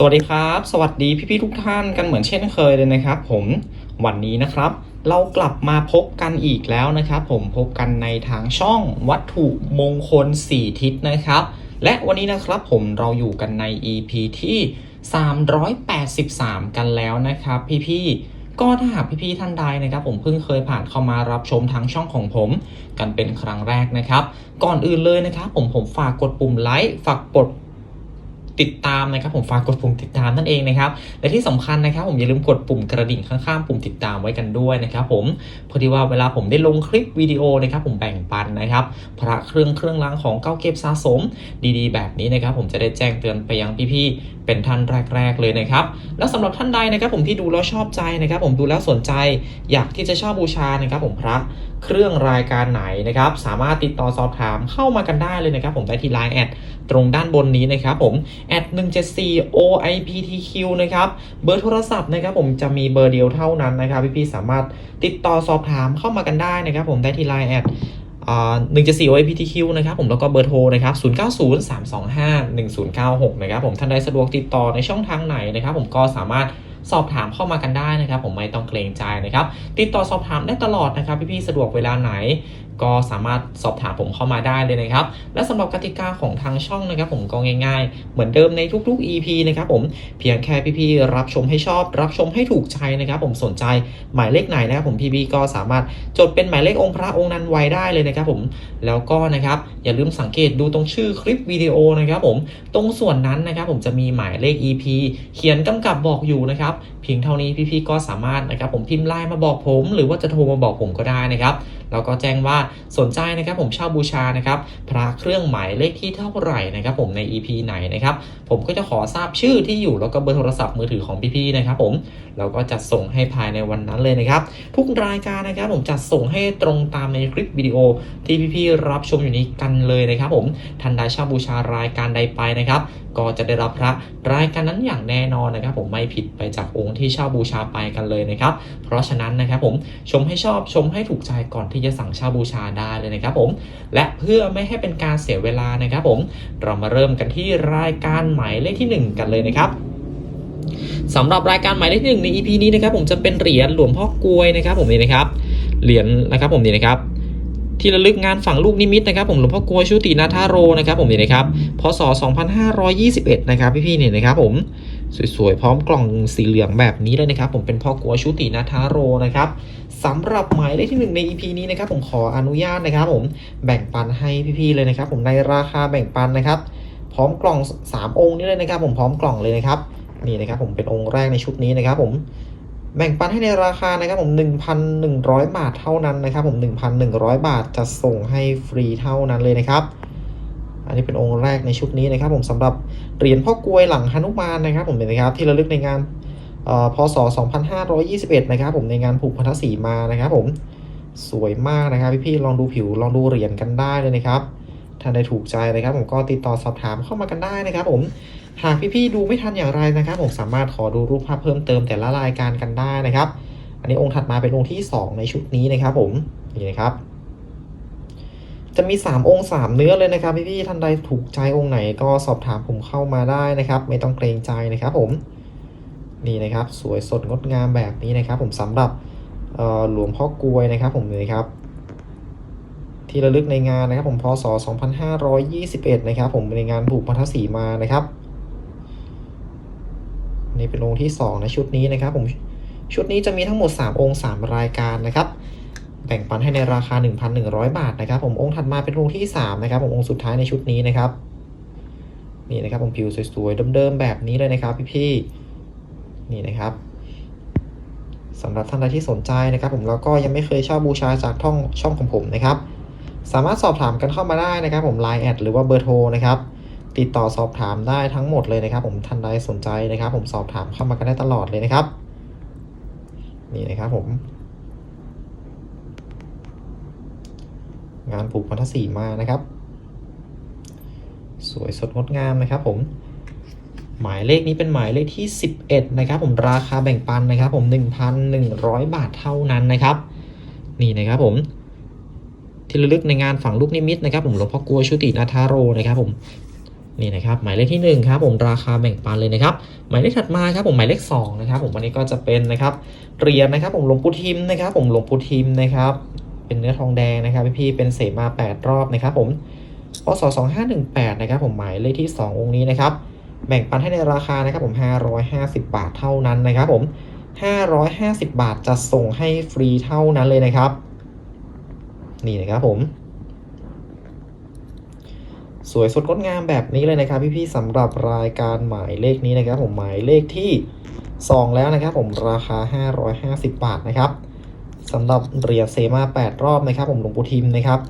สวัสดีครับ สวัสดีพี่ๆทุกท่านกันเหมือนเช่นเคยเลยนะครับ ผมวันนี้นะครับ เรากลับมาพบกันอีกแล้วนะครับ ผมพบกันในทางช่องวัตถุมงคล 4 ทิศนะครับ และวันนี้นะครับผมเราอยู่กันใน EP ที่ 383 กันแล้วนะครับ พี่ๆก็ถ้าหากพี่ๆท่านใดนะครับ ผมเพิ่งเคยผ่านเข้ามารับชมทางช่องของผม กันเป็นครั้งแรกนะครับ ก่อนอื่นเลยนะครับ ผมผมฝากกดปุ่มไลค์ฝากกด ติดตามนะครับผมฝากกดปุ่มติดตามนั่นเองนะครับและที่สำคัญนะครับผมอย่าลืมกดปุ่มกระดิ่งข้างๆ ปุ่มติดตามไว้กันด้วยนะครับผมเพอดีว่าเวลาผมได้ลงคลิปวิดีโอนะครับผมแบ่งปันนะครับพระเครื่องเครื่องรางของเก้าเก็บสะสม ดีๆ แบบนี้นะครับผมจะได้แจ้งเตือนไปยังพี่ๆเป็นท่านแรก ๆ เลยนะครับแล้วสำหรับท่านใดนะครับผมที่ดูแล้วชอบใจนะครับผมดูแล้วสนใจ อยากที่จะเชอบบูชานะครับผมพระเครื่องรายการไหนนะครับสามารถติดต่อสอบถามเข้ามากันได้เลยนะครับผมได้ที่ Line แอดตรงด้านบนนี้นะครับผมแอด174 OIPTQ นะครับเบอร์โทรศัพท์นะครับผมจะมีเบอร์เดียวเท่านั้นนะครับพี่ๆสามารถติดต่อสอบถามเข้ามากันได้นะครับผมได้ที่ Line แอดอ่า174 OIPTQ นะครับผมแล้วก็เบอร์โทรนะครับ0903251096นะครับผมท่านใดสะดวกติดต่อในช่องทางไหนนะครับผมก็สามารถสอบถามเข้ามากันได้นะครับ ผมไม่ต้องเกรงใจนะครับ ติดต่อสอบถามได้ตลอดนะครับ พี่ๆสะดวกเวลาไหน ก็สามารถสอบถามผมเข้ามาได้เลยนะครับ และสำหรับกติกาของทางช่องนะครับผมก็ง่าย ๆ เหมือนเดิมในทุก ๆ EP นะครับผมเพียงแค่พี่ๆรับชมให้ชอบ รับชมให้ถูกใจนะครับผมสนใจหมายเลขไหนนะครับผมพี่ๆก็สามารถจดเป็นหมายเลของค์พระองค์นั้นไว้ได้เลยนะครับผมแล้วก็นะครับอย่าลืมสังเกตดูตรงชื่อคลิปวิดีโอนะครับผมตรงส่วนนั้นนะครับผมจะมีหมายเลข EP เขียนกำกับบอกอยู่นะครับเพียงเท่านี้พี่ๆก็สามารถนะครับผมพิมพ์ไลน์มาบอกผม หรือว่าจะโทรมาบอกผมก็ได้นะครับแล้วก็แจ้งว่าสนใจนะครับผมเช่าบูชานะครับพระเครื่องหมายเลขที่เท่าไหร่นะครับผมใน EP ไหนนะครับผมก็จะขอทราบชื่อที่อยู่แล้วก็เบอร์โทรศัพท์มือถือของพี่ๆนะครับผมแล้วก็จัดส่งให้ภายในวันนั้นเลยนะครับทุกรายการนะครับผมจัดส่งให้ตรงตามในคลิปวิดีโอที่พี่ๆรับชมอยู่นี้กันเลยนะครับผมทันใดเช่าบูชารายการใดไปนะครับก็จะได้รับพระรายการนั้นอย่างแน่นอนนะครับ ผมไม่ผิดไปจากองค์ที่เช่าบูชาไปกันเลยนะครับ เพราะฉะนั้นนะครับผมชมให้ชอบชมให้ถูกใจก่อนที่จะสั่งเช่าบูชาได้เลยนะครับผม และเพื่อไม่ให้เป็นการเสียเวลานะครับผม เรามาเริ่มกันที่รายการหมายเลขที่ 1 กันเลยนะครับสำหรับรายการหมายเลขที่หนึ่งใน EP นี้นะครับผมจะเป็นเหรียญหลวงพ่อกลวยนะครับผมนี่นะครับ เหรียญนะครับผมนี่นะครับที่ระลึกงานฝังลูกนิมิตนะครับผมหลวงพ่อกลวยชุตินาธาโรนะครับผมนี่นะครับพศ 2521 นะครับพี่ๆเนี่ยนะครับผม สวยๆ พร้อมกล่องสีเหลืองแบบนี้เลยนะครับ ผมเป็นพ่อกลวชุตินาธาโรนะครับสำหรับหมายเลขที่หนึ่งใน EP นี้นะครับผมขออนุญาตนะครับ ผมแบ่งปันให้พี่ๆเลยนะครับ ผมในราคาแบ่งปันนะครับ พร้อมกล่อง 3 องค์นี้เลยนะครับ ผมพร้อมกล่องเลยนะครับนี่นะครับผมเป็นองค์แรกในชุดนี้นะครับ ผมแบ่งปันให้ในราคานะครับผม1,100 บาทเท่านั้นนะครับ ผม 1,100 บาทจะส่งให้ฟรีเท่านั้นเลยนะครับ อันนี้เป็นองค์แรกในชุดนี้นะครับ ผมสำหรับเหรียญพ่อกลวยหลังหนุมานนะครับ ผมเห็นไหมครับที่ระลึกในงานพศ 2521 นะครับ ผมในงานผูกพันธสีมานะครับ ผมสวยมากนะครับพี่ๆลองดูผิวลองดูเหรียญกันได้เลยนะครับถ้าได้ถูกใจนะครับ ผมก็ติดต่อสอบถามเข้ามากันได้นะครับ ผมหากพี่ๆดูไม่ทันอย่างไรนะครับ ผมสามารถขอดูรูปภาพเพิ่มเติมแต่ละรายการกันได้นะครับ อันนี้องค์ถัดมาเป็นองค์ที่ 2 ในชุดนี้นะครับ ผมนี่นะครับ จะมี 3 องค์ 3 เนื้อเลยนะครับพี่ๆท่านใดถูกใจองค์ไหนก็สอบถามผมเข้ามาได้นะครับ ไม่ต้องเกรงใจนะครับผมนี่นะครับ สวยสดงดงามแบบนี้นะครับ ผมสำหรับหลวงพ่อกลวยนะครับ ผมนี่ครับ ที่ระลึกในงานนะครับ ผมพศ 2521 นะครับ ผมในงานผูกพันธสีมานะครับนี่เป็นองค์ที่2ในชุดนี้นะครับ ผมชุดนี้จะมีทั้งหมด 3 องค์ 3 รายการนะครับ แบ่งปันให้ในราคา 1,100 บาทนะครับ ผมองค์ถัดมาเป็นองค์ที่ 3 นะครับ ผมองค์สุดท้ายในชุดนี้นะครับ นี่นะครับผมผิวสวยๆเดิมๆแบบนี้เลยนะครับ พี่ๆนี่นะครับสำหรับท่านใดที่สนใจนะครับ ผมแล้วก็ยังไม่เคยเช่าบูชาจากท่องช่องของผมนะครับ สามารถสอบถามกันเข้ามาได้นะครับ ผม Line แอดหรือว่าเบอร์โทรนะครับติดต่อสอบถามได้ทั้งหมดเลยนะครับ ผมท่านใดสนใจนะครับ ผมสอบถามเข้ามากันได้ตลอดเลยนะครับ นี่นะครับผม งานผูกพันธสีมานะครับ สวยสดงดงามนะครับผม หมายเลขนี้เป็นหมายเลขที่ 11 นะครับ ผมราคาแบ่งปันนะครับ ผม 1,100 บาทเท่านั้นนะครับ นี่นะครับผมที่ระลึกในงานฝังลูกนิมิตนะครับ ผมหลวงพ่อกลัวชุตินาธาโรนะครับ ผมนี่นะครับหมายเลขที่หนึ่งครับผมราคาแบ่งปันเลยนะครับ หมายเลขถัดมาครับผมหมายเลขสองนะครับผมวันนี้ก็จะเป็นนะครับเหรียญนะครับ ผมหลวงปู่ทิมนะครับ ผมหลวงปู่ทิมนะครับ เป็นเนื้อทองแดงนะครับพี่ๆเป็นเสมา 8 รอบนะครับผมพศ2518นะครับผมหมายเลขที่ 2 องค์นี้นะครับแบ่งปันให้ในราคานะครับผม 550 บาทเท่านั้นนะครับผม 550 บาทจะส่งให้ฟรีเท่านั้นเลยนะครับ นี่นะครับผม สวยสดงดงามแบบนี้เลยนะครับพี่ๆสำหรับรายการหมายเลขนี้นะครับผมหมายเลขที่ 2 แล้วนะครับผมราคา 550 บาทนะครับ สำหรับเหรียญเซมา8 รอบนะครับ ผมหลวงปู่ทิมนะครับ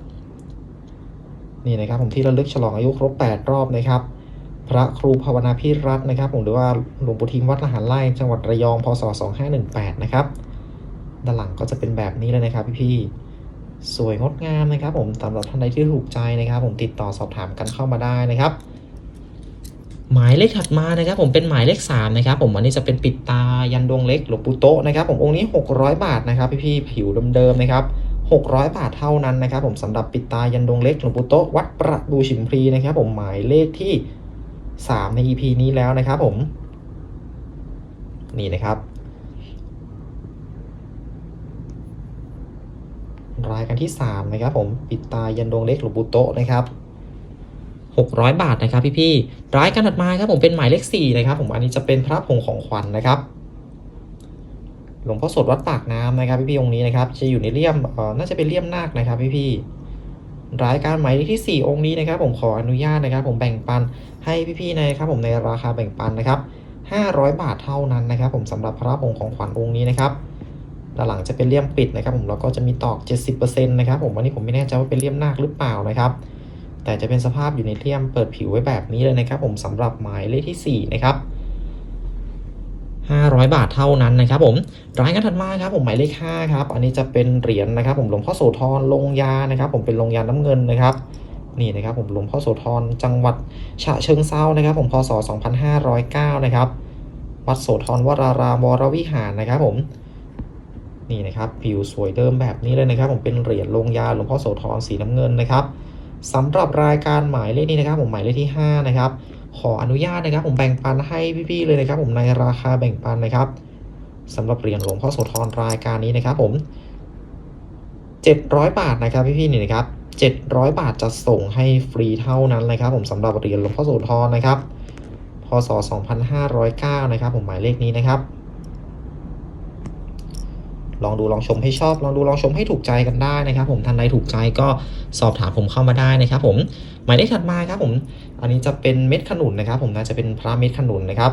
นี่นะครับผมที่ระลึกฉลองอายุครบ 8 รอบนะครับ พระครูภาวนาพิรัตน์นะครับ ผมหรือว่าหลวงปู่ทิมวัดละหารไร่จังหวัดระยองพศ2518นะครับด้านหลังก็จะเป็นแบบนี้เลยนะครับพี่ๆสวยงดงามนะครับ ผมสำหรับท่านใดที่ถูกใจนะครับ ผมติดต่อสอบถามกันเข้ามาได้นะครับ หมายเลขถัดมานะครับผมเป็นหมายเลข3นะครับผมวันนี้จะเป็นปิดตายันดวงเล็กหลวงปู่โตนะครับผมองค์นี้ 600 บาทนะครับพี่ๆผิวเดิมๆนะครับ600 บาทเท่านั้นนะครับผมสำหรับปิดตายันดวงเล็กหลวงปู่โตวัดประดูฉิมพลีนะครับผมหมายเลขที่ 3 ใน EP นี้แล้วนะครับผมนี่นะครับ รายการที่ 3 นะครับผมปิดตายันดวงเล็กหลวงปู่โตนะครับ 600 บาทนะครับพี่ๆรายการถัดมาครับผมเป็นหมายเลข4นะครับผมอันนี้จะเป็นพระผงของขวัญนะครับหลวงพ่อสดวัดปากน้ำนะครับพี่ๆองค์นี้นะครับจะอยู่ในเลี่ยมเอ่อน่าจะเป็นเลี่ยมนาคนะครับพี่ๆรายการหมายเลขที่ 4 องค์นี้นะครับ ผมขออนุญาตนะครับ ผมแบ่งปันให้พี่ๆนะครับ ผมในราคาแบ่งปันนะครับ500 บาทเท่านั้นนะครับ ผมสำหรับพระผงของขวัญองค์นี้นะครับด้านหลังจะเป็นเลี่ยมปิดนะครับ ผมแล้วก็จะมีตอก 70%นะครับผมวันนี้ผมไม่แน่ใจว่าเป็นเลี่ยมนาคหรือเปล่านะครับ แต่จะเป็นสภาพอยู่ในเลี่ยมเปิดผิวไว้แบบนี้เลยนะครับผมสำหรับหมายเลขที่ 4 นะครับ 500 บาทเท่านั้นนะครับผมรายการถัดมาครับผมหมายเลข5ครับ อันนี้จะเป็นเหรียญนะครับ ผมหลวงพ่อโสธรลงยานะครับ ผมเป็นลงยาน้ำเงินนะครับนี่นะครับผมหลวงพ่อโสธรจังหวัดฉะเชิงเซานะครับ ผมพศ 2509 นะครับวัดโสธรวรารามวรวิหารนะครับผมนี่นะครับผิวสวยเดิมแบบนี้เลยนะครับ ผมเป็นเหรียญลงยาหลวงพ่อโสธรสีน้ำเงินนะครับ สำหรับรายการหมายเลขนี้นะครับผมหมายเลขที่ 5 นะครับ ขออนุญาตนะครับ ผมแบ่งปันให้พี่ๆเลยนะครับ ผมในราคาแบ่งปันนะครับสำหรับเหรียญหลวงพ่อโสธรรายการนี้นะครับ ผม 700 บาทนะครับพี่ๆนี่นะครับ 700 บาทจะส่งให้ฟรีเท่านั้นนะครับ ผมสำหรับเหรียญหลวงพ่อโสธรนะครับพศ 2509 นะครับ ผมหมายเลขนี้นะครับ ลองดูลองชมให้ชอบ ลองดูลองชมให้ถูกใจกันได้นะครับ ผมท่านใดถูกใจก็สอบถามผมเข้ามาได้นะครับ ผมหมายเลขถัดมาครับผม อันนี้จะเป็นเม็ดขนุนนะครับ ผมน่าจะเป็นพระเม็ดขนุนนะครับ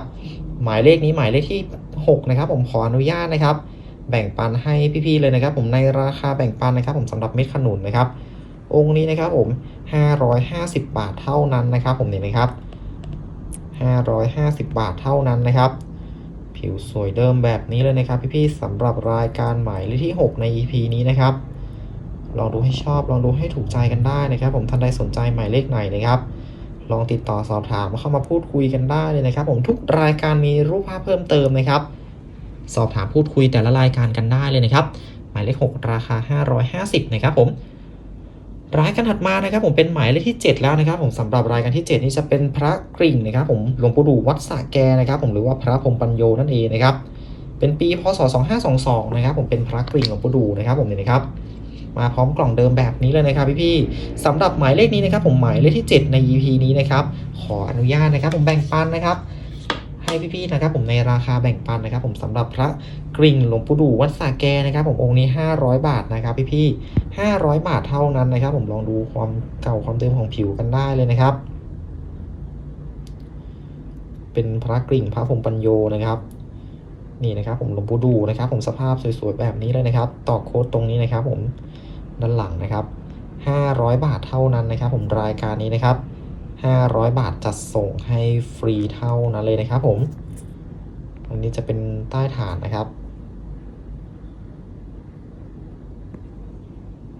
หมายเลขนี้หมายเลขที่ 6 นะครับ ผมขออนุญาตนะครับ แบ่งปันให้พี่ๆเลยนะครับ ผมในราคาแบ่งปันนะครับ ผมสำหรับเม็ดขนุนนะครับ องค์นี้นะครับผม 550 บาทเท่านั้นนะครับ ผมนี่นะครับ550 บาทเท่านั้นนะครับ ผิวสวยเดิมแบบนี้เลยนะครับ พี่ๆสำหรับรายการใหมายเลขที่ 6 ใน EP นี้นะครับ ลองดูให้ชอบลองดูให้ถูกใจกันได้นะครับ ผมท่านใดสนใจหมายเลขไหนนะครับ ลองติดต่อสอบถามเข้ามาพูดคุยกันได้เลยนะครับ ผมทุกรายการมีรูปภาพเพิ่มเติมนะครับ สอบถามพูดคุยแต่ละรายการกันได้เลยนะครับ หมายเลข 6 ราคา 550 นะครับผม รายการถัดมานะครับผมเป็นหมายเลขที่ 7 แล้วนะครับ ผมสำหรับรายการที่ 7 นี้จะเป็นพระกริ่งนะครับผมหลวงปู่ดูวัดสะแกนะครับ ผมหรือว่าพระพรมปัญโยนั่นเองนะครับ เป็นปีพศ 2522 นะครับ ผมเป็นพระกริ่งหลวงปู่ดูนะครับผมเนี่ยนะครับ มาพร้อมกล่องเดิมแบบนี้เลยนะครับพี่ๆสำหรับหมายเลขนี้นะครับ ผมหมายเลขที่ 7 ใน EP นี้นะครับขออนุญาตนะครับ ผมแบ่งปันนะครับ พี่ๆนะครับผมในราคาแบ่งปันนะครับ ผมสำหรับพระกริ่งหลวงปู่ดูวัดสระแกนะครับ ผมองค์นี้ 500 บาทนะครับ พี่ๆ500 บาทเท่านั้นนะครับ ผมลองดูความเก่าความเดิมของผิวกันได้เลยนะครับ เป็นพระกริ่งพระพรหมปัญโยนะครับนี่นะครับผมหลวงปู่ดูนะครับ ผมสภาพสวยๆแบบนี้เลยนะครับตอกโค้ดตรงนี้นะครับ ผมด้านหลังนะครับ 500 บาทเท่านั้นนะครับ ผมรายการนี้นะครับ 500 บาทจัดส่งให้ฟรีเท่านั้นเลยนะครับผม อันนี้จะเป็นใต้ฐานนะครับ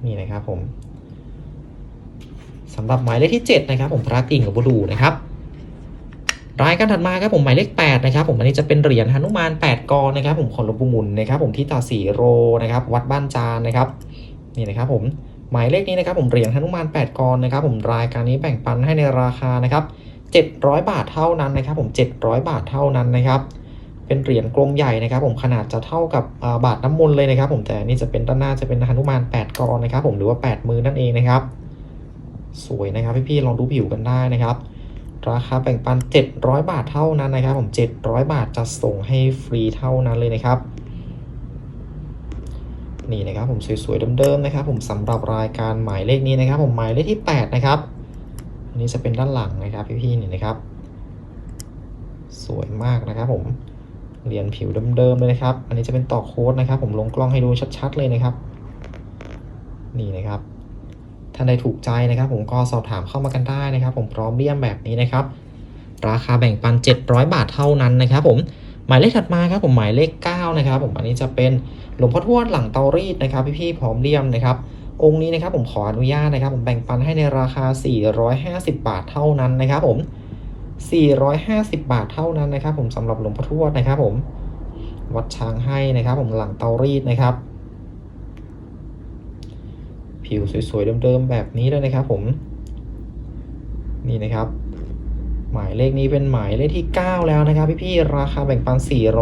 นี่นะครับผมสำหรับหมายเลขที่ 7 นะครับ ผมพระกิ่งหลวงปู่ดูนะครับรายการถัดมาครับผมหมายเลข8นะครับผมอันนี้จะเป็นเหรียญหนุมาน 8กอนะครับผมของหลวงปู่หมุนนะครับผมที่ตาสีโรนะครับวัดบ้านจานนะครับนี่นะครับผม หมายเลขนี้นะครับผมเหรียญหนุมาน8กอนะครับผมรายการนี้แบ่งปันให้ในราคานะครับ700 บาทเท่านั้นนะครับผม700 บาทเท่านั้นนะครับ เป็นเหรียญกลมใหญ่นะครับ ผมขนาดจะเท่ากับบาทน้ำมนต์เลยนะครับ ผมแต่นนี่จะเป็นด้านหน้าจะเป็นหนุมาน 8กรนะครับ ผมหรือว่า 8 มือนั่นเองนะครับ สวยนะครับพี่ๆลองดูผิวกันได้นะครับราคาแบ่งปัน 700 บาทเท่านั้นนะครับ ผม 700 บาทจะส่งให้ฟรีเท่านั้นเลยนะครับ นี่นะครับผมสวยๆเดิมๆนะครับผมสำหรับรายการหมายเลขนี้นะครับ ผมหมายเลขที่ 8 นะครับอันนี้จะเป็นด้านหลังนะครับพี่ๆนี่นะครับ สวยมากนะครับผมเหรียญผิวเดิมๆเลยนะครับ อันนี้จะเป็นต่อโค้ดนะครับ ผมลงกล้องให้ดูชัดๆเลยนะครับ นี่นะครับท่านใดถูกใจนะครับ ผมก็สอบถามเข้ามากันได้นะครับ ผมพร้อมเลี่ยมแบบนี้นะครับ ราคาแบ่งปัน 700 บาทเท่านั้นนะครับ ผมหมายเลขถัดมาครับผมหมายเลข9นะครับ ผมอันนี้จะเป็น หลวงพ่อทวดหลังเตารีดนะครับพี่ๆพร้อมเลี่ยมนะครับองค์นี้นะครับผมขออนุญาตนะครับ ผมแบ่งปันให้ในราคา 450 บาทเท่านั้นนะครับ ผม 450 บาทเท่านั้นนะครับ ผมสำหรับหลวงพ่อทวดนะครับ ผมวัดช้างให้นะครับ ผมหลังเตารีดนะครับ ผิวสวยๆเดิมๆแบบนี้เลยนะครับ ผมนี่นะครับหมายเลขนี้เป็นหมายเลขที่ 9 แล้วนะครับ พี่ๆราคาแบ่งปัน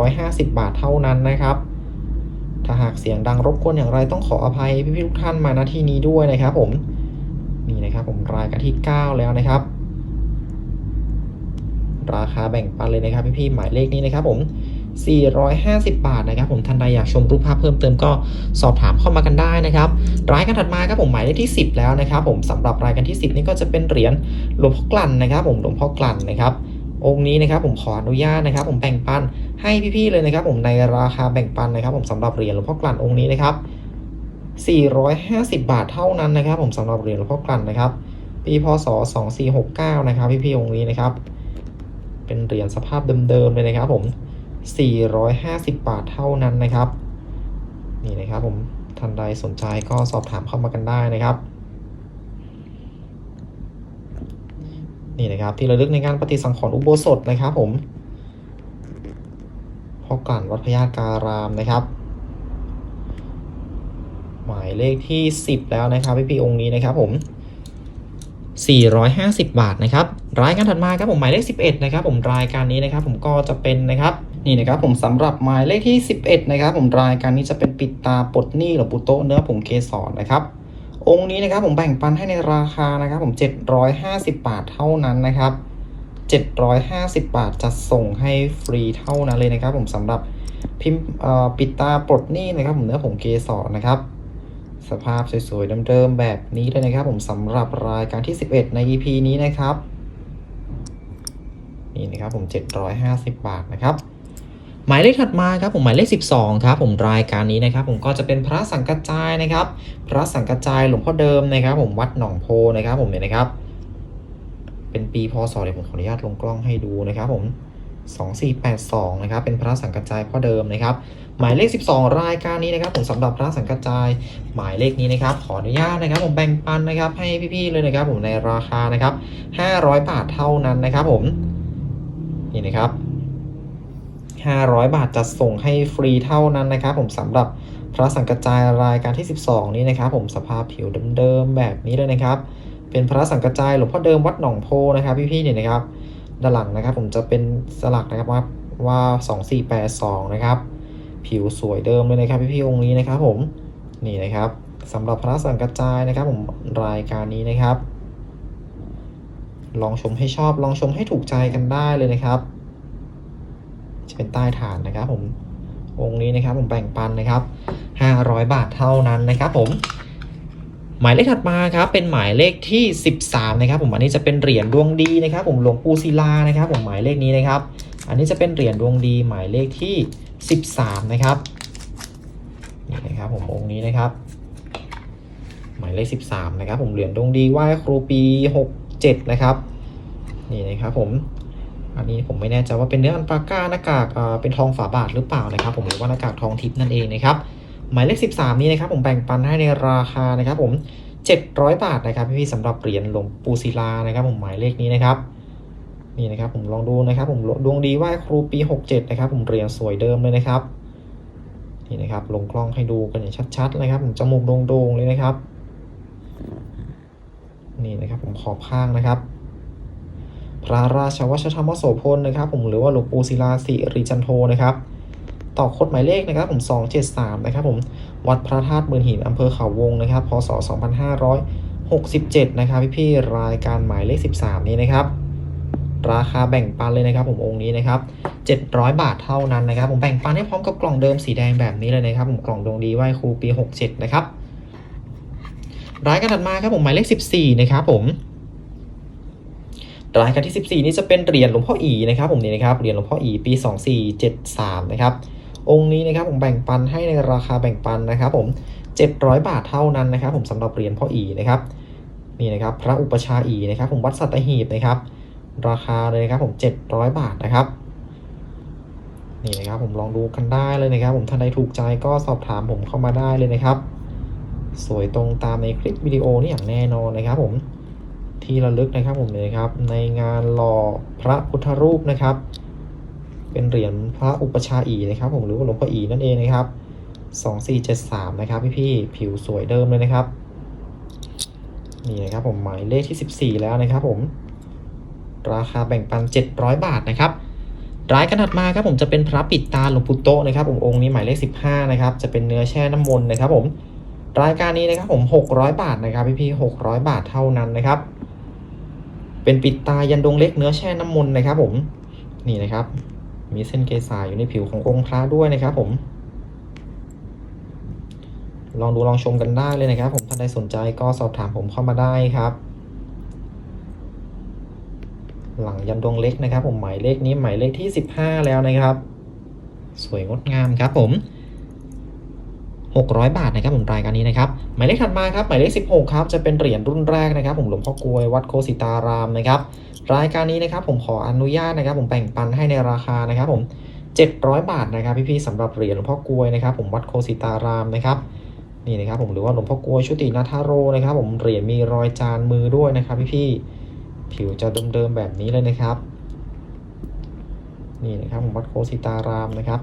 450 บาทเท่านั้นนะครับ ถ้าหากเสียงดังรบกวนอย่างไรต้องขออภัยพี่ๆทุกท่านมาณที่นี้ด้วยนะครับผมนี่นะครับผมรายการที่ 9 แล้วนะครับ ราคาแบ่งปันเลยนะครับพี่ๆหมายเลขนี้นะครับผม450 บาทนะครับผมท่านใดอยากชมรูปภาพเพิ่มเติมก็สอบถามเข้ามากันได้นะครับรายการถัดมาครับผมหมายเลขที่ 10 แล้วนะครับผมสำหรับรายการที่ 10 นี่ก็จะเป็นเหรียญหลวงพ่อกลั่นนะครับ ผมหลวงพ่อกลั่นนะครับ องค์นี้นะครับผมขออนุญาตนะครับผมแบ่งปันให้พี่ๆเลยนะครับ ผมในราคาแบ่งปันนะครับ ผมสำหรับเหรียญหลวงพ่อกลั่นองค์นี้นะครับ 450 บาทเท่านั้นนะครับ ผมสำหรับเหรียญหลวงพ่อกลั่นนะครับ ปีพศ 2469 นะครับ พี่ๆองค์นี้นะครับ เป็นเหรียญสภาพเดิมๆเลยนะครับ ผม 450 บาทเท่านั้นนะครับ นี่นะครับผมท่านใดสนใจก็สอบถามเข้ามากันได้นะครับ นี่นะครับที่ระลึกในงานปฏิสังขรณ์อุโบสถนะครับผมพ่อกลั่นวัดพญาการามนะครับ หมายเลขที่ 10 แล้วนะครับพี่พี่องค์นี้นะครับผม 450 บาทนะครับรายการถัดมาครับผมหมายเลข 11นะครับผมรายการนี้นะครับผมก็จะเป็นนะครับนี่นะครับผมสำหรับหมายเลขที่ 11นะครับผมรายการนี้จะเป็นปิดตาปลดหนี้หลวงปู่โตเนื้อผงเกสรนะครับ องค์นี้นะครับผมแบ่งปันให้ในราคานะครับผม 750 บาทเท่านั้นนะครับ 750 บาทจะส่งให้ฟรีเท่านั้นเลยนะครับ ผมสำหรับพิมพ์ปิดตาปลดหนี้นะครับผมเนื้อผงเกสรนะครับ สภาพสวยๆเดิมๆแบบนี้เลยนะครับ ผมสำหรับรายการที่ 11 ใน EP นี้นะครับ นี่นะครับผม 750 บาทนะครับ หมายเลขถัดมาครับผมหมายเลข 12ครับผมรายการนี้นะครับ ผมก็จะเป็นพระสังกัจจายนะครับ พระสังกัจจายหลวงพ่อเดิมนะครับ ผมวัดหนองโพนะครับ ผมเนี่ยนะครับ เป็นปีพศเดี๋ยวผมขออนุญาตลงกล้องให้ดูนะครับ ผม2482นะครับเป็นพระสังกัจจายพ่อเดิมนะครับ หมายเลข 12 รายการนี้นะครับ ผมสำหรับพระสังกัจจายหมายเลขนี้นะครับ ขออนุญาตนะครับ ผมแบ่งปันนะครับ ให้พี่ๆเลยนะครับ ผมในราคานะครับ 500 บาทเท่านั้นนะครับ ผมนี่นะครับ 500 บาทจะส่งให้ฟรีเท่านั้นนะครับผมสำหรับพระสังกัจจายรายการที่ 12 นี้นะครับผมสภาพผิวเดิมๆแบบนี้เลยนะครับ เป็นพระสังกัจจายหลวงพ่อเดิมวัดหนองโพนะครับพี่ๆเนี่ยนะครับด้านหลังนะครับผมจะเป็นสลักนะครับว่าว่า 2482 นะครับ ผิวสวยเดิมเลยนะครับพี่ๆองค์นี้นะครับผมนี่นะครับสำหรับพระสังกัจจายนะครับผมรายการนี้นะครับ ลองชมให้ชอบลองชมให้ถูกใจกันได้เลยนะครับ จะเป็นใต้ฐานนะครับ ผมองค์นี้นะครับผมแบ่งปันนะครับ 500 บาทเท่านั้นนะครับ ผม หมายเลขถัดมาครับ เป็นหมายเลขที่ 13 นะครับ ผมอันนี้จะเป็นเหรียญดวงดีนะครับ ผมหลวงปู่ศิลานะครับ ผมหมายเลขนี้นะครับ อันนี้จะเป็นเหรียญดวงดี หมายเลขที่ 13 นะครับนี่นะครับ ผมองค์นี้นะครับ หมายเลข 13 นะครับ ผมเหรียญดวงดีไหว้ครูปี 67 นะครับนี่นะครับผม อันนี้ผมไม่แน่ใจว่าเป็นเนื้ออันปาก้าหน้ากากเป็นทองฝาบาทหรือเปล่านะครับ ผมหรือว่าหน้ากากทองทิพย์นั่นเองนะครับหมายเลข 13 นี้นะครับผมแบ่งปันให้ในราคานะครับ ผม 700 บาทนะครับพี่ๆสำหรับเหรียญหลวงปู่ศิลานะครับ ผมหมายเลขนี้นะครับนี่นะครับผมลองดูนะครับ ผมดวงดีไหว้ครูปี 67 นะครับ ผมเหรียญสวยเดิมเลยนะครับนี่นะครับลงกล้องให้ดูกันอย่างชัดๆเลยครับ ผมจมูกโด่งๆเลยนะครับ นี่นะครับผมขอบข้างนะครับ พระราชวัชธรรมโสพลนะครับ ผมหรือว่าหลวงปู่ศิลาสิริจันโทนะครับต่อคดหมายเลขนะครับผม 273 นะครับผมวัดพระธาตุเมืองหินอำเภอเขาวงนะครับ พศ 2567 นะครับพี่พี่ๆรายการหมายเลข 13 นี้นะครับ ราคาแบ่งปันเลยนะครับ ผมองค์นี้นะครับ 700 บาทเท่านั้นนะครับ ผมแบ่งปันให้พร้อมกับกล่องเดิมสีแดงแบบนี้เลยนะครับ ผมกล่องดวงดีไหว้ครูปี 67 นะครับรายการถัดมาครับผมหมายเลข 14 นะครับผม รายการที่ 14 นี้จะเป็นเหรียญหลวงพ่ออีนะครับผมนี่นะครับเหรียญหลวงพ่ออีปี 2473 นะครับองค์นี้นะครับผมแบ่งปันให้ในราคาแบ่งปันนะครับผม 700 บาทเท่านั้นนะครับ ผมสำหรับเหรียญพ่ออีนะครับนี่นะครับพระอุปชาอีนะครับ ผมวัดสัตหีบนะครับ ราคาเลยนะครับผม 700 บาทนะครับนี่นะครับผมลองดูกันได้เลยนะครับ ผมท่านใดถูกใจก็สอบถามผมเข้ามาได้เลยนะครับ สวยตรงตามในคลิปวิดีโอนี่อย่างแน่นอนนะครับผม ที่ระลึกนะครับผมเลยนะครับ ในงานหล่อพระพุทธรูปนะครับ เป็นเหรียญพระอุปชาอีนะครับ ผมหรือว่าหลวงพ่ออีนั่นเองนะครับ2473นะครับพี่พี่ผิวสวยเดิมเลยนะครับ นี่นะครับผมหมายเลขที่ 14 แล้วนะครับผม ราคาแบ่งปัน 700 บาทนะครับรายการถัดมาครับผมจะเป็นพระปิดตาหลวงปู่โตนะครับผมองค์นี้หมายเลข 15นะครับจะเป็นเนื้อแช่น้ำมนต์นะครับผมรายการนี้นะครับผม 600 บาทนะครับพี่พี่ๆ600 บาทเท่านั้นนะครับ เป็นปิดตายันดงเล็กเนื้อแช่น้ำมนต์นะครับ ผม นี่นะครับ มีเส้นเกษาอยู่ในผิวขององค์พระด้วยนะครับ ผม ลองดูลองชมกันได้เลยนะครับ ผมท่านใดสนใจก็สอบถามผมเข้ามาได้ครับ หลังยันดวงเล็กนะครับ ผมหมายเลขนี้หมายเลขที่ 15 แล้วนะครับ สวยงดงามครับผม 600 บาทนะครับผมรายการนี้นะครับหมายเลขถัดมาครับหมายเลข 16 ครับจะเป็นเหรียญรุ่นแรกนะครับ ผมหลวงพ่อกลวยวัดโคสิตารามนะครับรายการนี้นะครับผมขออนุญาตนะครับ ผมแบ่งปันให้ในราคานะครับผม 700 บาทนะครับพี่ๆสำหรับเหรียญหลวงพ่อกลวยนะครับ ผมวัดโคสิตารามนะครับนี่นะครับผมหรือว่าหลวงพ่อกลวยชุตินาทาโรนะครับ ผมเหรียญมีรอยจานมือด้วยนะครับ พี่ๆผิวจะเดิมๆแบบนี้เลยนะครับนี่นะครับผมวัดโคสิตารามนะครับ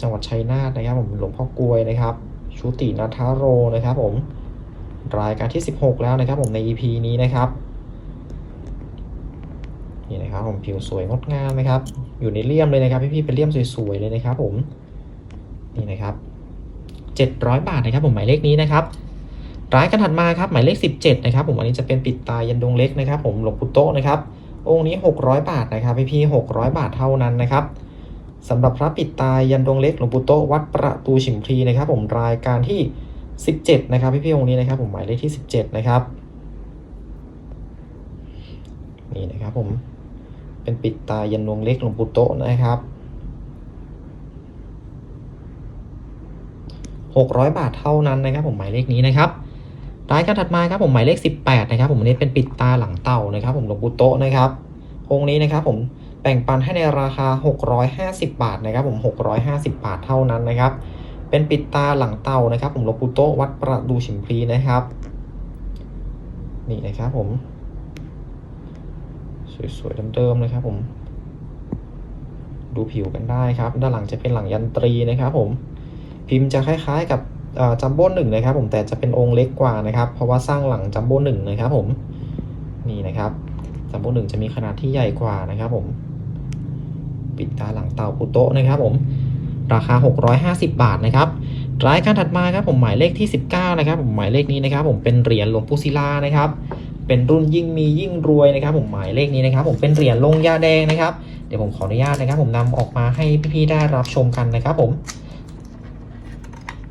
จังหวัดชัยนาทนะครับ ผมหลวงพ่อกลวยนะครับ ชุตินาทาโรนะครับผมรายการที่ 16 แล้วนะครับผมใน EP นี้นะครับนี่นะครับผมผิวสวยงดงามนะครับ อยู่ในเลี่ยมเลยนะครับพี่ๆเป็นเลี่ยมสวยๆเลยนะครับผมนี่นะครับ 700 บาทนะครับผมหมายเลขนี้นะครับรายการถัดมาครับหมายเลข 17 นะครับผมอันนี้จะเป็นปิดตายันดงเล็กนะครับ ผมหลวงปู่โตนะครับองค์นี้ 600 บาทนะครับพี่ๆ600 บาทเท่านั้นนะครับ สำหรับพระปิดตายยันดงเล็กหลวงปู่โตวัดประตูฉิมพลีนะครับ ผมรายการที่ 17 นะครับพี่ๆองค์นี้นะครับ ผมหมายเลขที่ 17 นะครับนี่นะครับผมเป็นปิดตายันดงเล็กหลวงปู่โตนะครับ600 บาทเท่านั้นนะครับ ผมหมายเลขนี้นะครับรายการถัดมาครับผมหมายเลข 18 นะครับ ผมอันนี้เป็นปิดตาหลังเต่านะครับ ผมหลวงปู่โตนะครับองค์นี้นะครับ ผม แบ่งปันให้ในราคา 650 บาทนะครับผม 650 บาทเท่านั้นนะครับ เป็นปิดตาหลังเตานะครับ ผมหลปูโตวัดประดูฉิมพลีนะครับ นี่นะครับผม สวยๆเดิมๆนะครับผม ดูผิวกันได้ครับ ด้านหลังจะเป็นหลังยันตรีนะครับผม พิมพ์จะคล้ายๆกับจัมโบ้หนึ่งนะครับ ผมแต่จะเป็นองค์เล็กกว่านะครับ เพราะว่าสร้างหลังจัมโบ้หนึ่งนะครับผม นี่นะครับจัมโบ้หนึ่งจะมีขนาดที่ใหญ่กว่านะครับผม ปิดตาหลังเตาปุโตะนะครับผมราคา 650 บาทนะครับรายการถัดมาครับผมหมายเลขที่ 19 นะครับผมหมายเลขนี้นะครับ ผมเป็นเหรียญหลวงปู่ศิลานะครับเป็นรุ่นยิ่งมียิ่งรวยนะครับ ผมหมายเลขนี้นะครับ ผมเป็นเหรียญลงยาแดงนะครับเดี๋ยวผมขออนุญาตนะครับ ผมนำออกมาให้พี่ๆได้รับชมกันนะครับ ผม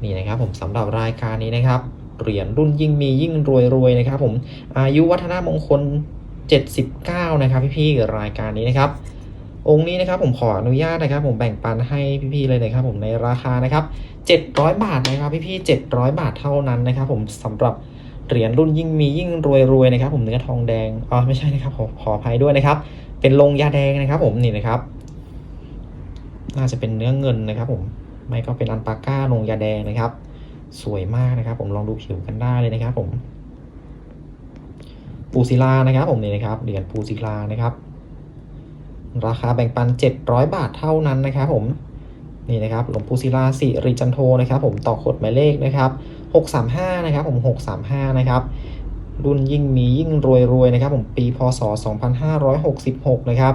นี่นะครับ ผมสำหรับรายการนี้นะครับเหรียญรุ่นยิ่งมียิ่งรวยรวยนะครับ ผมอายุวัฒนมงคล 79 นะครับ พี่ๆรายการนี้นะครับ องค์นี้นะครับผมขออนุญาตนะครับ ผมแบ่งปันให้พี่ๆเลยนะครับ ผมในราคานะครับ700 บาทนะครับ พี่ๆ700 บาทเท่านั้นนะครับ ผมสำหรับเหรียญรุ่นยิ่งมียิ่งรวยรวยนะครับ ผมเนื้อทองแดงอ๋อไม่ใช่นะครับขอขออภัยด้วยนะครับ เป็นลงยาแดงนะครับ ผมนี่นะครับ น่าจะเป็นเนื้อเงินนะครับ ผมไม่ก็เป็นอันปาก้าลงยาแดงนะครับ สวยมากนะครับ ผมลองดูผิวกันได้เลยนะครับ ผมปูศิลานะครับ ผมนี่นะครับเหรียญปูศิลานะครับ ราคาแบ่งปัน 700 บาทเท่านั้นนะครับผมนี่นะครับหลวงปูศิลาสิริจันโทนะครับผมต่อขดหมายเลขนะครับ 635 นะครับผม 635 นะครับ รุ่นยิ่งมียิ่งรวยๆนะครับผมปีพศ 2566 นะครับ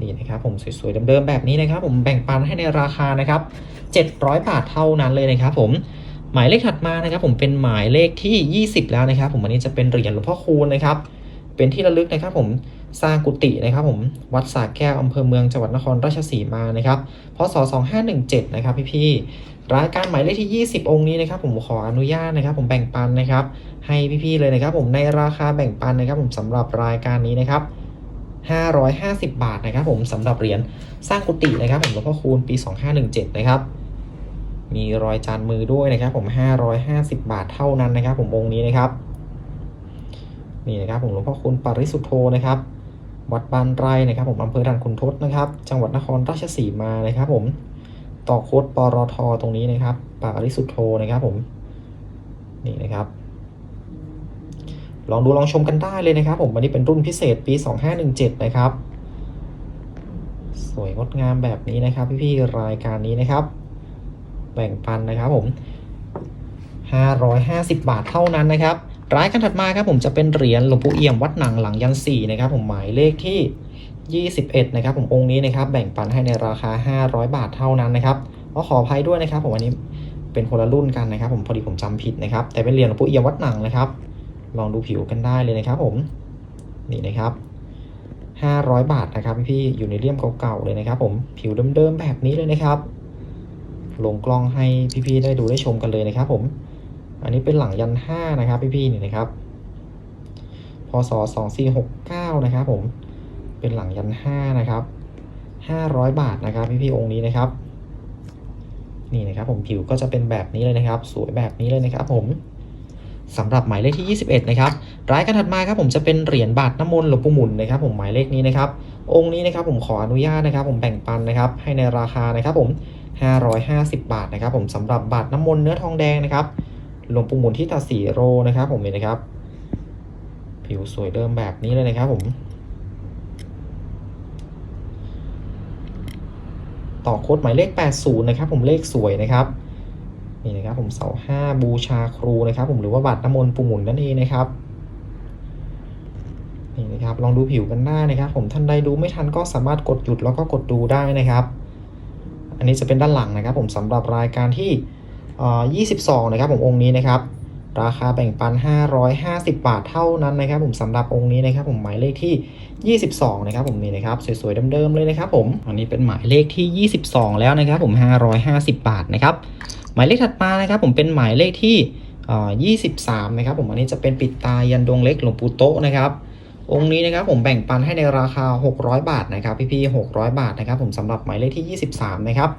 นี่นะครับผมสวยๆเดิมๆแบบนี้นะครับ ผมแบ่งปันให้ในราคานะครับ 700 บาทเท่านั้นเลยนะครับ ผมหมายเลขถัดมานะครับ ผมเป็นหมายเลขที่ 20 แล้วนะครับ ผมอันนี้จะเป็นเหรียญหลวงพ่อคูณนะครับ เป็นที่ระลึกนะครับ ผม สร้างกุฏินะครับผมวัดสาแก้วอำเภอเมืองจังหวัดนครราชสีมานะครับพศ 2517 นะครับพี่ๆรายการหมายเลขที่ 20 องค์นี้นะครับผมขออนุญาตนะครับ ผมแบ่งปันนะครับ ให้พี่ๆเลยนะครับ ผมในราคาแบ่งปันนะครับผมสำหรับรายการนี้นะครับ550 บาทนะครับ ผมสำหรับเหรียญสร้างกุฏินะครับ ผมหลวงพ่อคูณปี 2517 นะครับ มีรอยจานมือด้วยนะครับ ผม 550 บาทเท่านั้นนะครับ ผมองค์นี้นะครับนี่นะครับผมหลวงพ่อคูณปริสุทธโธนะครับ วัดบ้านไร่นะครับผมอำเภอด่านขุนทดนะครับ จังหวัดนครราชสีมานะครับผมต่อโค้ดปรทตรงนี้นะครับ ปาริสุทโธนะครับผมนี่นะครับ ลองดูลองชมกันได้เลยนะครับผมวันนี้เป็นรุ่นพิเศษปี 2517 นะครับ สวยงดงามแบบนี้นะครับ พี่ๆรายการนี้นะครับ แบ่งปันนะครับผม 550 บาทเท่านั้นนะครับ รายการถัดมาครับผมจะเป็นเหรียญหลวงปู่เอี่ยมวัดหนังหลังยันสี่นะครับผมหมายเลขที่ 21 นะครับผมองค์นี้นะครับแบ่งปันให้ในราคา 500 บาทเท่านั้นนะครับก็ขออภัยด้วยนะครับผมอันนี้เป็นคนละรุ่นกันนะครับ ผมพอดีผมจำผิดนะครับ แต่เป็นเหรียญหลวงปู่เอี่ยมวัดหนังนะครับ ลองดูผิวกันได้เลยนะครับผมนี่นะครับ 500 บาทนะครับพี่ๆอยู่ในเลี่ยมเก่าๆเลยนะครับ ผมผิวเดิมๆแบบนี้เลยนะครับลงกล้องให้พี่ๆได้ดูได้ชมกันเลยนะครับผม อันนี้เป็นหลังยันห้านะครับพี่ๆนี่นะครับพศสองสี่หกเก้านะครับผมเป็นหลังยันห้านะครับห้าร้อยบาทนะครับพี่ๆองค์นี้นะครับ นี่นะครับผมผิวก็จะเป็นแบบนี้เลยนะครับ สวยแบบนี้เลยนะครับผมสำหรับหมายเลขที่ 21 นะครับรายการถัดมาครับผมจะเป็นเหรียญบาทน้ำมนต์หลวงปู่หมุนนะครับ ผมหมายเลขนี้นะครับ องค์นี้นะครับผมขออนุญาตนะครับ ผมแบ่งปันนะครับ ให้ในราคานะครับผม 550 บาทนะครับ ผมสำหรับบาทน้ำมนต์เนื้อทองแดงนะครับ ลวงปู่หมุนที่ตาสีโรนะครับผมเห็นนะครับ ผิวสวยเดิมแบบนี้เลยนะครับผมต่อโค้ดหมายเลข 80 นะครับ ผมเลขสวยนะครับนี่นะครับผมเสาห้าบูชาครูนะครับ ผมหรือว่าบาทน้ำมนต์ปู่หมุนนั่นเองนะครับนี่นะครับลองดูผิวกันได้นะครับ ผมท่านใดดูไม่ทันก็สามารถกดหยุดแล้วก็กดดูได้นะครับ อันนี้จะเป็นด้านหลังนะครับ ผมสำหรับรายการที่ 22 นะครับผมองค์นี้นะครับ ราคาแบ่งปัน 550 บาทเท่านั้นนะครับ ผมสำหรับองค์นี้นะครับ ผมหมายเลขที่ 22 นะครับ ผมนี่นะครับสวยๆเดิมๆเลยนะครับ ผมอันนี้เป็นหมายเลขที่ 22 แล้วนะครับ ผม 550 บาทนะครับ หมายเลขถัดมานะครับ ผมเป็นหมายเลขที่ 23 นะครับ ผมอันนี้จะเป็นปิดตายันดวงเล็กหลวงปู่โตนะครับองค์นี้นะครับผมแบ่งปันให้ในราคา 600 บาทนะครับพี่ๆ600 บาทนะครับ ผมสำหรับหมายเลขที่ 23 นะครับ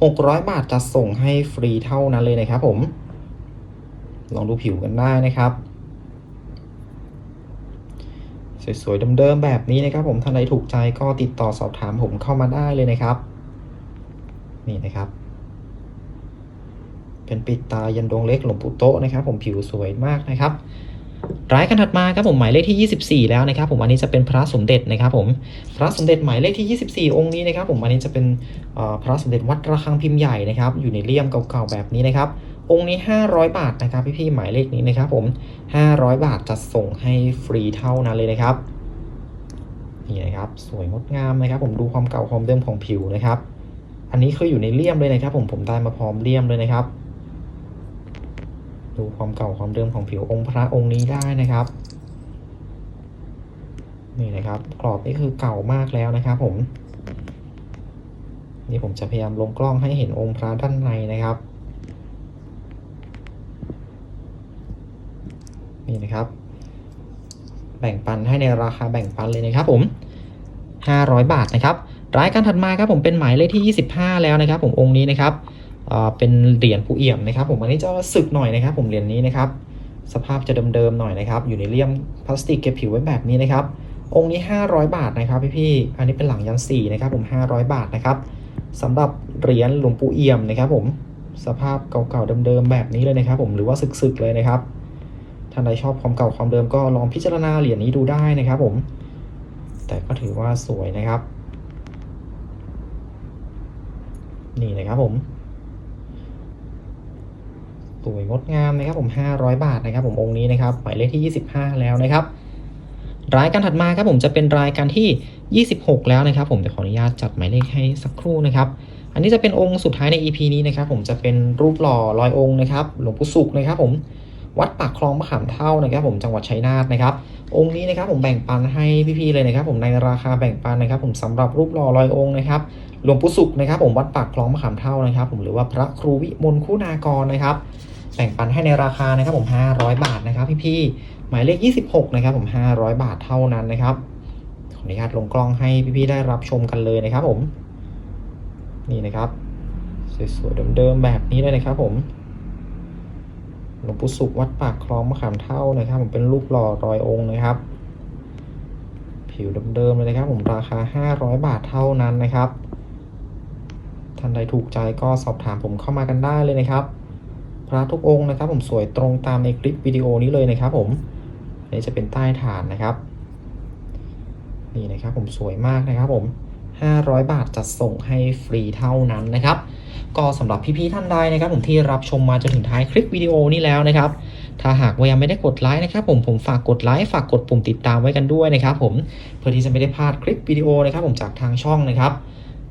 600 บาทจะส่งให้ฟรีเท่านั้นเลยนะครับผม ลองดูผิวกันได้นะครับ สวยๆเดิมๆแบบนี้นะครับ ผมท่านใดถูกใจก็ติดต่อสอบถามผมเข้ามาได้เลยนะครับ นี่นะครับ เป็นปิดตายันดวงเล็กหลวงปู่โตนะครับ ผมผิวสวยมากนะครับ รายการถัดมาครับผมหมายเลขที่ 24 แล้วนะครับผมอันนี้จะเป็นพระสมเด็จนะครับผมพระสมเด็จหมายเลขที่ 24 องค์นี้นะครับผมอันนี้จะเป็นพระสมเด็จวัดระฆังพิมพ์ใหญ่นะครับอยู่ในเลี่ยมเก่าๆแบบนี้นะครับองค์นี้ 500 บาทนะครับพี่ๆหมายเลขนี้นะครับผม 500 บาทจะส่งให้ฟรีเท่านั้นเลยนะครับนี่นะครับสวยงดงามนะครับ ผมดูความเก่าความเดิมของผิวนะครับ อันนี้คืออยู่ในเลี่ยมเลยนะครับ ผมผมได้มาพร้อมเลี่ยมเลยนะครับ ดูความเก่าความเดิมของผิวองค์พระองค์นี้ได้นะครับ นี่นะครับกรอบนี่คือเก่ามากแล้วนะครับ ผม นี่ผมจะพยายามลงกล้องให้เห็นองค์พระด้านในนะครับ นี่นะครับ แบ่งปันให้ในราคาแบ่งปันเลยนะครับผม 500 บาทนะครับรายการถัดมาครับผมเป็นหมายเลขที่ 25 แล้วนะครับ ผมองค์นี้นะครับ เป็นเหรียญผู้เอี่ยมนะครับผมอันนี้จะสึกหน่อยนะครับ ผมเหรียญนี้นะครับสภาพจะเดิมๆหน่อยนะครับ อยู่ในเลี่ยมพลาสติกเก็บผิวไว้แบบนี้นะครับ องค์นี้ 500 บาทนะครับพี่ๆอันนี้เป็นหลังยันสี่นะครับผม 500 บาทนะครับสำหรับเหรียญหลวงปู่เอี่ยมนะครับ ผมสภาพเก่าๆเดิมๆแบบนี้เลยนะครับ ผมหรือว่าสึกๆเลยนะครับท่านใดชอบความเก่าความเดิมก็ลองพิจารณาเหรียญนี้ดูได้นะครับ ผม แต่ก็ถือว่าสวยนะครับ นี่นะครับผม วยงดงามนะครับผม500 บาทนะครับผมองค์นี้นะครับหมายเลขที่ 25 แล้วนะครับ รายการถัดมาครับผมจะเป็นรายการที่ 26 แล้วนะครับ ผมจะขออนุญาตจัดหมายเลขให้สักครู่นะครับ อันนี้จะเป็นองค์สุดท้ายใน EP นี้นะครับ ผมจะเป็นรูปหล่อลอยองค์นะครับ หลวงปู่สุขนะครับ ผมวัดปากคลองมะขามเท่านะครับ ผมจังหวัดชัยนาทนะครับ องค์นี้นะครับผมแบ่งปันให้พี่ๆเลยนะครับ ผมในราคาแบ่งปันนะครับ ผมสำหรับรูปหล่อลอยองค์นะครับหลวงปู่สุขนะครับ ผมวัดปากคลองมะขามเท่านะครับ ผมหรือว่าพระครูวิมลคุณากรนะครับ แบ่งปันให้ในราคานะครับผม500 บาทนะครับพี่ๆหมายเลข 26 นะครับผม 500 บาทเท่านั้นนะครับขออนุญาตลงกล้องให้พี่ๆได้รับชมกันเลยนะครับผมนี่นะครับสวยๆเดิมๆแบบนี้เลยนะครับผมหลวงปู่สุขวัดปากคลองมะขามเท่านะครับผมเป็นรูปหล่อรอยองค์นะครับ ผิวเดิมๆเลยนะครับผมราคา 500 บาทเท่านั้นนะครับท่านใดถูกใจก็สอบถามผมเข้ามากันได้เลยนะครับ พระทุกองค์นะครับ ผมสวยตรงตามในคลิปวิดีโอนี้เลยนะครับ ผมนี่จะเป็นใต้ฐานนะครับ นี่นะครับผมสวยมากนะครับผม 500 บาทจัดส่งให้ฟรีเท่านั้นนะครับ ก็สำหรับพี่ๆท่านใดนะครับ ผมที่รับชมมาจนถึงท้ายคลิปวิดีโอนี้แล้วนะครับ ถ้าหากว่ายังไม่ได้กดไลค์นะครับ ผมผมฝากกดไลค์ฝากกดปุ่มติดตามไว้กันด้วยนะครับ ผมเพื่อที่จะไม่ได้พลาดคลิปวิดีโอนะครับ ผมจากทางช่องนะครับ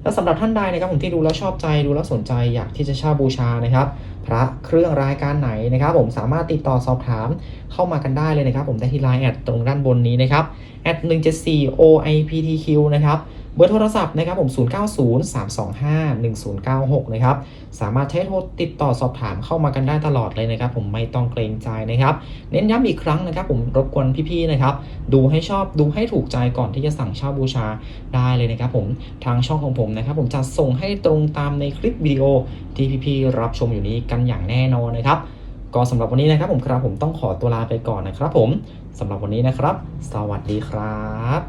และสำหรับท่านใดนะครับผมที่ดูแล้วชอบใจดูแล้วสนใจอยากที่จะเช่าบูชานะครับ พระเครื่องรายการไหนนะครับ ผมสามารถติดต่อสอบถามเข้ามากันได้เลยนะครับ ผมได้ที่ไลน์แอดตรงด้านบนนี้นะครับแอด174 OIPTQ นะครับ เบอร์โทรศัพท์นะครับผม0903251096นะครับสามารถใช้โทรติดต่อสอบถามเข้ามากันได้ตลอดเลยนะครับ ผมไม่ต้องเกรงใจนะครับ เน้นย้ำอีกครั้งนะครับ ผมรบกวนพี่ๆนะครับ ดูให้ชอบดูให้ถูกใจก่อนที่จะสั่งเช่าบูชาได้เลยนะครับ ผมทางช่องของผมนะครับ ผมจะส่งให้ตรงตามในคลิปวิดีโอที่พี่ๆรับชมอยู่นี้กันอย่างแน่นอนนะครับก็สำหรับวันนี้นะครับผมครับผมต้องขอตัวลาไปก่อนนะครับ ผมสำหรับวันนี้นะครับ สวัสดีครับ